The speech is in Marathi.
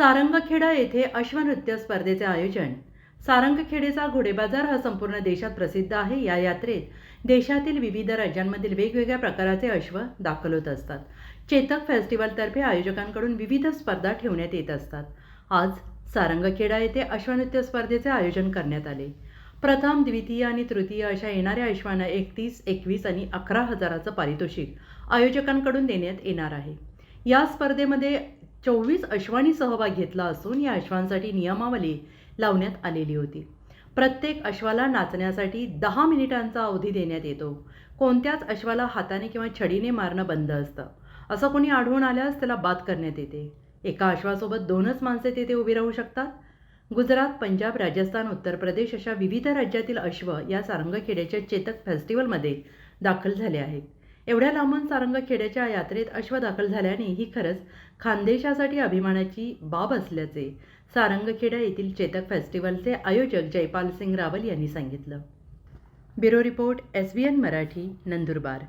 सारंगखेडा येथे अश्वनृत्य स्पर्धेचे आयोजन. सारंगखेडेचा घोडेबाजार हा संपूर्ण देशात प्रसिद्ध आहे. या यात्रेत देशातील विविध राज्यांमधील वेगवेगळ्या प्रकाराचे अश्व दाखल होत असतात. चेतक फेस्टिवलतर्फे आयोजकांकडून विविध स्पर्धा ठेवण्यात येत असतात. आज सारंगखेडा येथे अश्वनृत्य स्पर्धेचे आयोजन करण्यात आले. प्रथम द्वितीय आणि तृतीय अशा येणाऱ्या अश्वांना एकतीस एकवीस आणि अकरा हजाराचं पारितोषिक आयोजकांकडून देण्यात येणार आहे. या स्पर्धेमध्ये चोवीस अश्वांनी सहभाग घेतला असून या अश्वांसाठी नियमावली लावण्यात आलेली होती. प्रत्येक अश्वाला नाचण्यासाठी दहा मिनिटांचा अवधी देण्यात येतो. कोणत्याच अश्वाला हाताने किंवा छडीने मारणं बंद असतं. असं कोणी आढळून आल्यास त्याला बाद करण्यात येते. एका अश्वासोबत दोनच माणसे तेथे उभी राहू शकतात. गुजरात पंजाब राजस्थान उत्तर प्रदेश अशा विविध राज्यातील अश्व या सारंगखेड्याच्या चेतक फेस्टिवलमध्ये दाखल झाले आहेत. एवढ्या लांबून सारंगखेड्याच्या यात्रेत अश्व दाखल झाल्याने ही खरंच खानदेशासाठी अभिमानाची बाब असल्याचे सारंगखेडा येथील चेतक फेस्टिवलचे आयोजक जयपाल सिंग रावल यांनी सांगितलं. Bureau report S B N Marathi Nandurbar.